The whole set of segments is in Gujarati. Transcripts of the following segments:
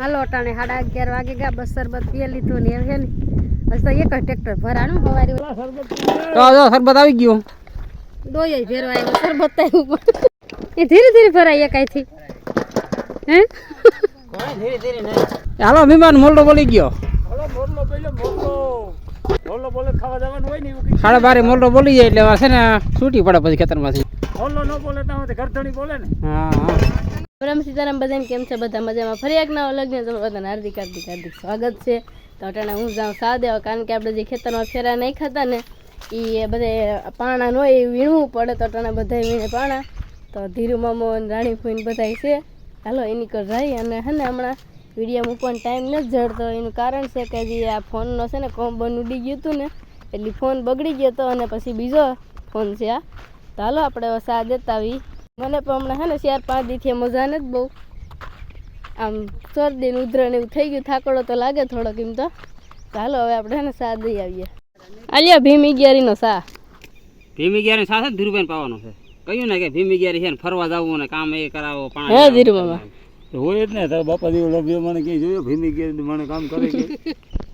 હાલો ટાણે સાડા અગિયાર વાગે ગયા બસ શરબત પીએ લીધું ને હવે ને. હજી તો એક જ ટ્રેક્ટર ભરાણું સવારે તો સરબત આવી ગયો. ડોય ભેરવા ભેરો આવ્યો શરબત આવ્યું પણ. એ ધીરે ધીરે ભરાય એકાઈથી હે? ધીરે ધીરે હાલો મહેમાન મોલડો બોલી ગયો સાડા બારે મોલડો બોલી જાય એટલે છે ને છૂટી પડે પછી ખેતરમાંથી. હા હા. પરમ સીતારામ બધાને કેમ છે? બધા મજામાં. ફરી એક નવા લગ્ન બધાને હાર્દિક હાર્દિક હાર્દિક સ્વાગત છે. તો અટાણે હું જાઉં સા દેવા કારણ કે આપણે જે ખેતરમાં ફેરા નહીં ખાતા ને એ બધે પાણા હોય, એ વીણવું પડે તો અટાણે બધા વીણે પાણા. તો ધીરુ મામો અને રાણી ફૂઈને બધા છે. હાલો, એની કર રહી અને હે ને, હમણાં વીડિયો મૂકવાનો ટાઈમ નથી જડતો. એનું કારણ છે કે જે આ ફોનનો છે ને, કોમ્બન ઉડી ગયું હતું ને, એટલે ફોન બગડી ગયો હતો અને પછી બીજો ફોન છે આ. તો હાલો, આપણે સા દેતા આવી મને પણ હમણાં હે ને ચાર પાંચ દીથી મજા નથી બહુ. આમ શરદી ને ઉધરણ એવું થઈ ગયું થાકડો તો લાગે થોડોક એમ તો. ચાલો હવે આપણે હે ને સા દઈ આવીએ. આલિયા ભીમ ઈગિયારીનો સા ભીમી ગિયારી સાથે જ ધીરુભાઈ પાવાનો છે. કહ્યું ને કે ભીમી ગિયારી છે ને ફરવા જવું ને કામ એ કરાવો હે ધીરુ મામા હોય જ ને તારા બાપા જેવો લભ્યો મને ક્યાંય જોયો? ભીમી ગયા મને કામ કરે કે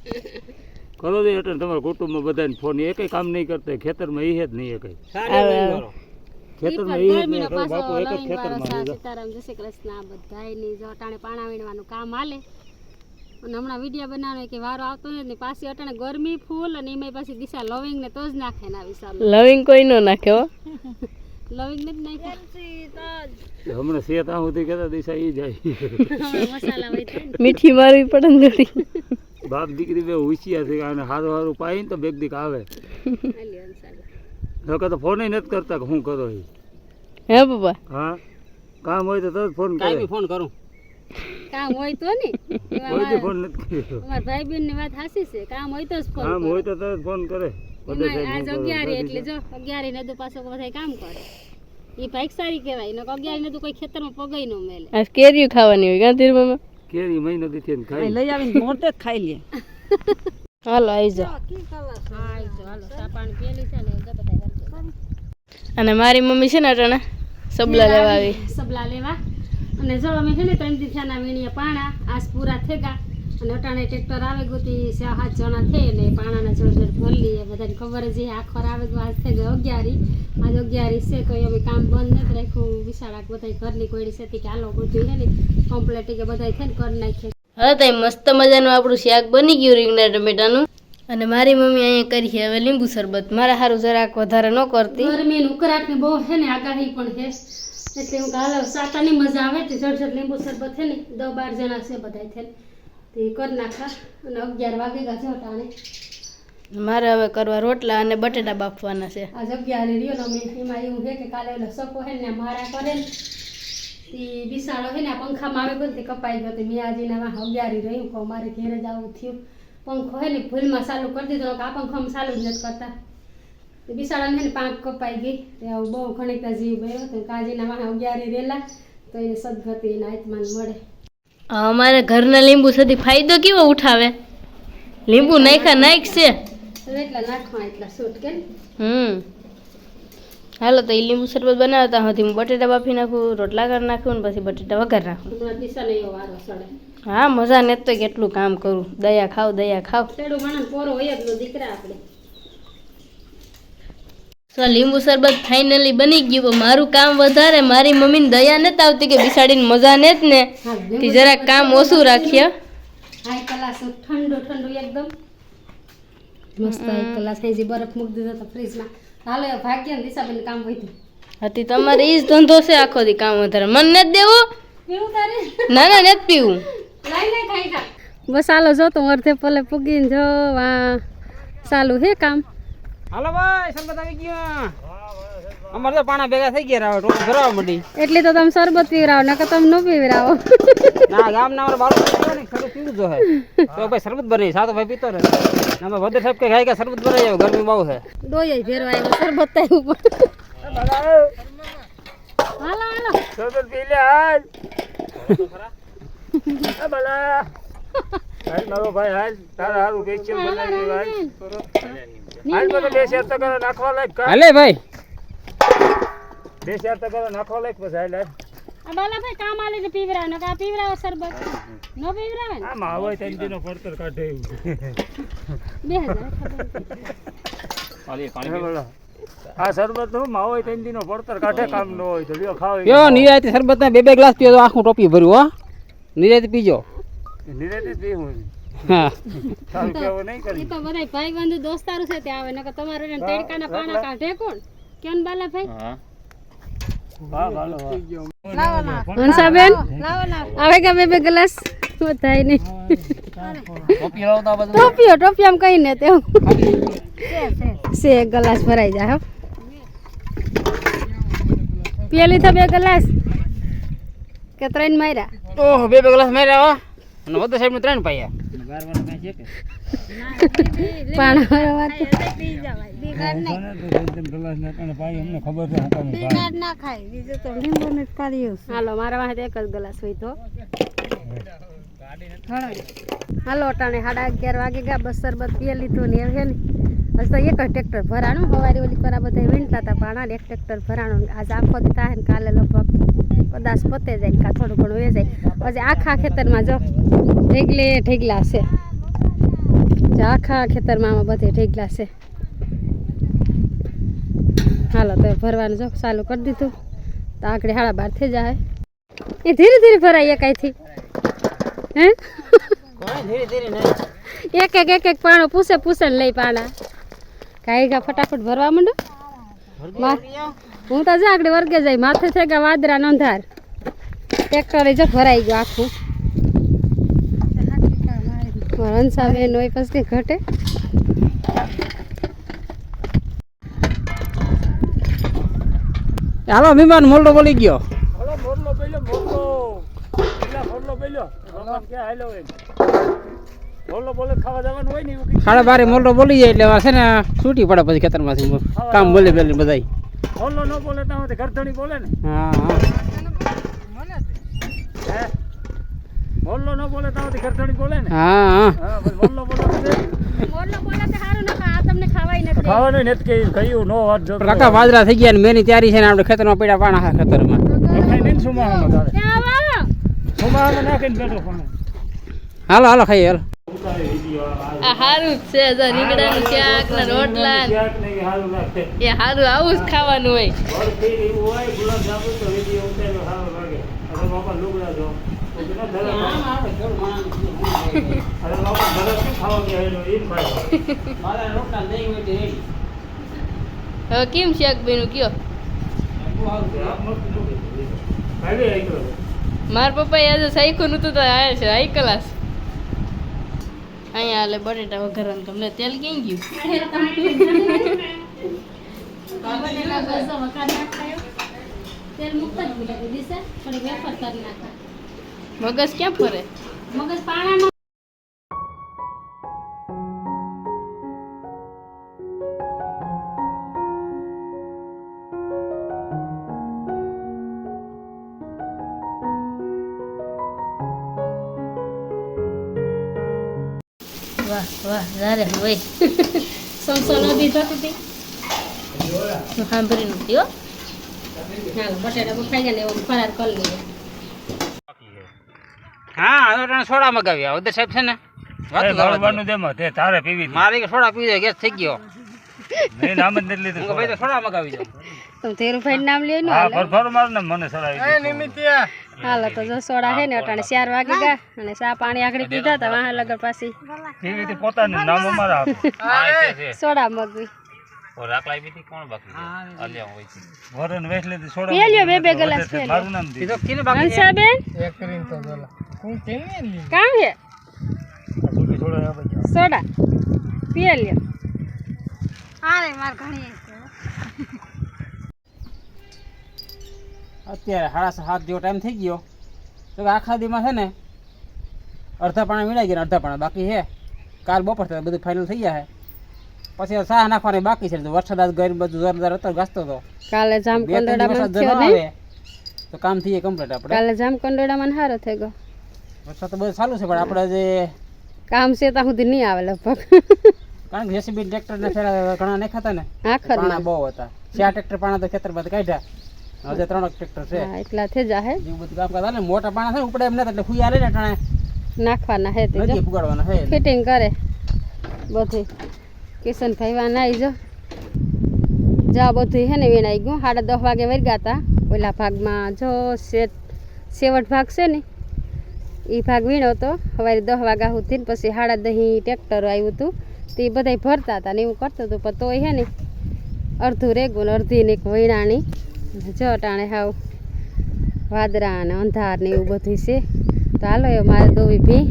કરો દે એટલે તમારા કુટુંબમાં બધાને ફોન એ કંઈ કામ નહીં કરતા ખેતરમાં એ જ નહીં એ કઈ. ખેતરમાં એ જ બાપુ એક જ ખેતરમાં સીતારામ જય શ્રી કૃષ્ણ આ બધાયની જો અટાણે પાણા વીણવાનું કામ હાલે. અને હમણાં વીડિયો બનાવે કે વારો આવતો નથી ને પાછી અટાણે ગરમી ફૂલ અને એમાં પાછી દિશા લવિંગ ને તો જ નાખે ના વિશાલ લવિંગ કોઈ નો નાખે હો. લવિંગ ને જ નાખે. હમણાં સેત આ સુધી કહેતા દિશા એ જાય. મસાલા મીઠી મારવી પડે ને ઘડી. બાપ દીકરી બે હોશિયાર છે અને સારું હારું પાઈ ને તો બેગ દીક આવે. નકર તો ફોન નથી કરતા કે હું કરો એ. હે બાબા? હા? કામ હોય તો તરત ફોન કાંઈ કરે. બી ફોન કરું. કામ હોય તો ને. કોઈથી ફોન નથી કર્યો. અમારા ભાઈ બેનની વાત હાસી છે. કામ હોય તો જ ફોન કામ હોય તો તરત ફોન કરે. બધે આજ અગિયારી એટલે જો અગિયારી ને તો પાછો બધા કામ કરે. ઈ ભાઈક સારી કહેવાય. ને અગિયારી ને તો કોઈ ખેતરમાં પગઈ નો મેલે. આ કેરીયું ખાવાની હોય ગાંધીર મામા? કેરી મહિનો થી થઈને ખાઈ લઈ આવીને મોટે જ ખાઈ લે. હાલો આવી જાઓ અને મારી મમ્મી છે ને અટાણે સબલા લેવા આવી. સબલા લેવા. અને જો અમે છે ને ત્રણ દીઠાના વીણીએ પાણા આસ પૂરા થેગા અને અટાણે ટ્રેક્ટર આવે ગોતી સાત જણા છે ને પાણાના જોર જોર ભરી બધાને ખબર જ આખર આવે તો આજ થઈ ગયો અગિયારી. આજ અગિયારી છે તો અમે કામ બંધ નથી રાખ્યું. વિશાળાક બધા ઘરની કોઈડી છે કે હાલો બધું છે ને કમ્પ્લેટ કે બધા છે ને કરી નાખીએ. હવે તો મસ્ત મજાનું આપણું શાક બની ગયું રીંગણા ટમેટાનું. અને મારી મમ્મી અહીંયા કરી છે. હવે લીંબુ શરબત. મારા હારું જરાક વધારે ન કરતી. ગરમી ઉકળાટની બહુ છે ને આગાહી પણ છે. એટલે હું કાલે સાટાની મજા આવે તે જળજળ લીંબુ શરબત છે ને દસ બાર જણા છે બધા છે તે કરી નાખા અને અગિયાર વાગે છે ટાણે મારે હવે કરવા રોટલા અને બટેટા બાફવાના છે. આજ જગ્યા રહ્યો ને અમે એમાં એવું છે કે કાલે ઓલો સકો છે ને મારા કરે ને તે બિસાડો છે ને આ પંખામાં આવે ગયો તે કપાઈ ગયો તે મેં અગિયારી રહ્યું કહું મારે ઘેરે જ આવું થયું. પંખો હે ને ભૂલમાં ચાલુ કરી દીધો આ પંખો ચાલુ જ નથી કરતા. તે બિસાડાને ને પાંખ કપાઈ ગઈ. તે આવું બહુ ખણીકતા જીવ ગયો તો કાજીના વાહ અગિયારી રેલા તો એને સદગતિ એના આત્માને મળે. અમારે ઘરના લીંબુ સુધી ફાયદો કેવો ઉઠાવે? લીંબુ નાખ્યા નાખશે. એટલા નાખવા એટલા સૂટ કે હમ. હાલો તો લીંબુ શરબત બનાવતા હતી હું બટેટા બાફી નાખું રોટલા કરી નાખું ને પછી બટેટા વઘાર નાખું હા મજા ને તો કેટલું કામ કરું. દયા ખાવ દયા ખાવ. તો લીંબુ શરબત ફાઇનલી બની ગયું પણ મારું કામ વધારે મારી મમ્મીને દયા નથી આવતી કે બિસાડીને મજા ને. જ ને તે જરાક કામ ઓછું રાખીએ. ઠંડુ ઠંડુ એકદમ. મસ્ત એક જી બરફ મૂકી દીધો તો ફ્રીજમાં હાલો ભાગ્ય દિશાબેન કામ વધ્યું. હતી તમારે ઈ જ ધંધો છે આખો દી કામ વધારે. મન નથી તારે? ના ના નથી પીવું. બસ હાલો જો તો અર્ધે પલે પૂગીને જો આ ચાલુ હે કામ? હાલો ભાઈ સરબત આવી ગયું. અમારે તો પાણા ભેગા થઈ ગયા રાવ ટોપ ભરાવા મળી એટલે તો તમે શરબત પીવરાવો નકર તમે ન પીવરાવો ના ગામ ના અમારે બાળકો ને ખરું પીવું જો હે તો ભાઈ શરબત બની સાતો ભાઈ પીતો રહે. અમે વધે સાહેબ કે ખાઈ કે શરબત બનાવી જાવ ગરમી બહુ છે. ડોય ભેરવા આવ્યો શરબત આવ્યું હાલો હાલો. શરબત પી લે હાલ. એ ભલા હાલ મારો ભાઈ હાલ. તારા હારું પેશિયલ બનાવી હાલ. હાલ બધો બેસે તો કરો નાખવા લાયક હાલે ભાઈ. બે શેર તો કરો નાખવા લાયક પછી હાલ આ બાલાભાઈ કામ આલે ને પીવરાવ ને કા પીવરાવ શરબત. નો પીવરાવે ને? આમાં હવે ત્રણ દિનો પડતર કાઢે એવું. બે હજાર ખબર આ શરબતનું માવો ત્રણ દિનો પડતર કાઢે કામ ન હોય તો લ્યો ખાવ પીઓ નિરાયતી શરબત બે બે ગ્લાસ તો આખું ટોપી ભર્યું હો. નિરાયતી પીજો. નિરેતી પી હું. હા કેવું નહીં કરી. તો બધાય ભાઈ બંધુ દોસ્તારું છે ત્યાં આવે નકર તમારે તડકાના પાણા કાઢે કોણ? કેમ બાલા ભાઈ હા. હંસાબેન આવે કે બે બે ગ્લાસ? થાય નહીં. ટોપીઓ ટોપી આમ કઈ ને સે એક ગ્લાસ ભરાઈ જાય પેલી તો બે ગ્લાસ કે ત્રણ માર્યા? ઓહો, બે બે ગ્લાસ માર્યા અને વધુ સાહેબ ત્રણ પાયા. મારા પાસે એક જ ગ્લાસ હોય તો. હાલો, અટાણે સાડા અગિયાર વાગે ગયા, બસ શરબત પીએ લીધું ને હવે ને. હજી તો એક જ ટ્રેક્ટર ભરાણું. સવારે ઓલી કરા બધા વીણતા હતા પાણા એક ટ્રેક્ટર ભરાણું આજ આખો દી થાય ને કાલે લગભગ કદાચ પતે જાય કાં થોડું ઘણું એ જાય. પછી આખા ખેતરમાં જો ઢેગલે ઢેગલા છે. આખા ખેતરમાં આમાં બધે ઢેગલા છે. હાલો, તો ભરવાનું જો, ચાલુ કરી દીધું. તો આગળ હાળા બાર થઈ જાય. એ ધીરે ધીરે ભરાય એકાઈથી હે? ધીરે એક એક એક એક પાણો પૂછે ને લઈ પાણા. કાંઈ ગા ફટાફટ ભરવા માંડો. હું તો જા આગળ વર્ગે જાય, માથે થઈ ગયા વાદરા નોંધાર ટ્રેક્ટરે જો ભરાઈ ગયો આખું. હંસાબેન હોય પછી ઘટે. હાલો મહેમાન મોલડો બોલી ગયો. હલો મોરલો પેલો મોરલો મોરલો ભગવાન ક્યાં હાલ્યો હોય? મોરલો બોલે ખાવા જવાનું હોય ને એવું સાડા બારે મોલડો બોલી જાય એટલે છે ને છૂટી પડે પછી ખેતરમાંથી કામ બોલે બોલે બધાય. મોરલો ન બોલે તો આમાંથી ઘરધણી બોલે ને? હા હા. હે? મોરલો ન બોલે તો આમાંથી ઘરધણી બોલે ને? હા હા. મોલ્લો બોલે. મોરલો બોલે તો સારું ના આ તમને ખાવાય નથી. ખાવાનું નથી કે કયું નો વાત જો કાકા બાજરા થઈ ગયા ને મેની તૈયારી છે ને આપણે ખેતરમાં પડ્યા પાણા હા ખેતરમાં. ખાઈ નહીં સુમાહામાં તારે. સુમાહામાં નાખીને બેઠો પણ હાલો હાલો ખાઈએ હાલો. આ હારું જ છે જો રીંગણાનું શાક ને રોટલા ને ક્યાંક લાગશે એ હારું આવું જ ખાવાનું હોય. જો હવે કેમ છે બન્યું? કયો? મારા પપ્પાએ આજે સાઈખું નતું તો આવ્યા છે, હાઈ ક્લાસ અહીંયા હાલે બટેટા વઘારવાનું. તમને તેલ ક્યાં ગયું? મગજ ક્યાં ફરે મગજ પાણામાં વાહ વાહ જારે હોય સંસો નદી થતી હતી હું સાંભળી નથી હો ચાલો બટેટા બફાઈ ગયા ને એવો ફરાર કરી લઈએ હા હવે સોડા મગાવી ઉધર સાહેબ છે ને વાત કરવા દો. ગળવાનું દેમાં તે તારે પીવી મારે કે સોડા પીવી ગેસ થઈ ગયો. મેં નામ જ નથી લીધું ભાઈ તો સોડા. મગાવી દો તમે ધીરુભાઈ નામ લ્યો ને હા ફરફર માર ને મને સડાવી હાલો તો જો સોડા હે ને અટાણે ચાર વાગી ગયા અને ચા પાણી આગળ પીધા તા વાહ લગર પાછી. પીવી હતી પોતાનું નામ અમારા સોડા મગવી. અત્યારે સાડા સાત જેવો ટાઈમ થઈ ગયો. તો કે આખા દીમાં છે ને અડધા પાણા મીડાઈ ગયા અડધા પાણા. બાકી છે કાલ બપોર થાય બધું ફાઇનલ થઈ જાય પછી સાહ નાખવાની બાકી છે. તો વરસાદ આજ ગઈ બધું જોરદાર હતો ગાસતો હતો કાલે જામ કંડોડામાં થયો ન તો કામ થઈ કમ્પ્લીટ આપણે. કાલે જામ કંડોડામાં હારો થઈ ગયો. વરસાદ તો બધું ચાલુ છે પણ આપણે જે કામ છે ત્યાં સુધી નહીં આવે લગભગ. કારણ કે જેસીબી ટ્રેક્ટર ને ફેરા ઘણા નાખ્યા હતા ને પાણા બહુ હતા. ચાર ટ્રેક્ટર પાણા તો ખેતર બાદ કાઢ્યા. હજે ત્રણ ટ્રેક્ટર છે. એટલા થઈ જાહે એવું બધું કામ કરતા ને મોટા પાણા થાય ઉપડે એમ નથી એટલે ખુયા લે ને ટાણે. નાખવાના હે તે ફિટિંગ કરે બધી. કિશનભાઈ વાના આવી જો જા બધું હે ને વીણાઈ ગયું. સાડા દસ વાગે વર્ગ્યા હતા ઓલા ભાગમાં જો સેવટ ભાગ છે ને એ ભાગ વીણો તો સવારે દસ વાગ્યા સુધી ને પછી સાડા દહીં ટ્રેક્ટર આવ્યું હતું તે બધાય ભરતા હતા ને એવું કરતું હતું પણ તોય હે ને, અડધું રેગું ને અડધી ને એક વીણાની જો ટાણે હાવ વાદરા ને અંધાર ને એવું બધું છે. તો હાલો એ મારે દોવી ભી.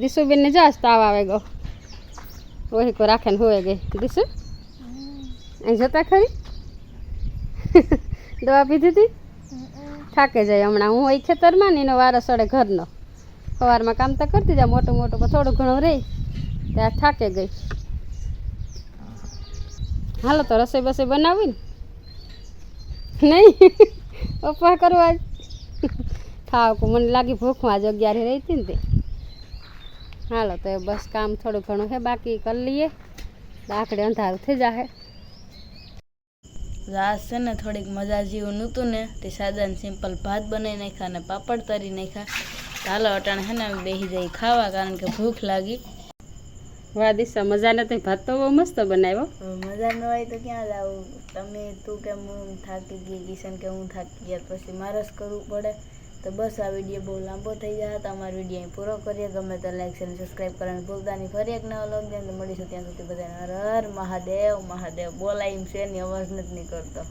હા, દિશુબેન ને જા તાવ આવે ગયો ઓહી કો રાખે ને હોવે ગઈ. દિશુ? અહીં જતા ખરી? દવા પીધી હતી થાકે જાય હમણાં. હું અહીં ખેતરમાં ને એનો વારો સડે ઘરનો. સવારમાં કામ તો કરતી જાય મોટું મોટું થોડું ઘણું રહી ત્યાં થાકે ગઈ. હાલો તો રસોઈ બસોઈ બનાવી ને? નહીં. પપ્પા કરવા જ. ખાવ મને લાગી ભૂખમાં આજ અગિયારે રહી હતી ને તે. હાલો તો બસ કામ થોડું ઘણું છે બાકી કરી લઈએ. આખડે અંધારું થઈ જાહે. રાસ છે ને થોડીક મજા જેવું નહોતું ને તે સાદા સિમ્પલ ભાત બનાવી નાખ્યા અને પાપડ તરી નાખ્યા. ચાલો અટાણે હે ને અમે બેસી જઈ ખાવા કારણ કે ભૂખ લાગી. વાહ દિશા મજા નથી ભાત તો બહુ મસ્ત બનાવ્યો. મજા ન હોય તો ક્યાં લાવું તમે તું કે હું થાકી ગઈ કિશન કે હું થાકી ગયા પછી મારસ કરવું પડે. તો બસ આ વીડિયો બહુ લાંબો થઈ જાય તો અમારો વીડિયો અહીં પૂરો કરીએ. ગમે તો લાઈક શેર સબસ્ક્રાઈબ કરવાનું ભૂલતા નહીં. ફરી એક નવો લોક મળીશું. ત્યાં સુધી બધાને હર હર મહાદેવ મહાદેવ. બોલાય એમ છે ની અવાજ નથી નીકળતો.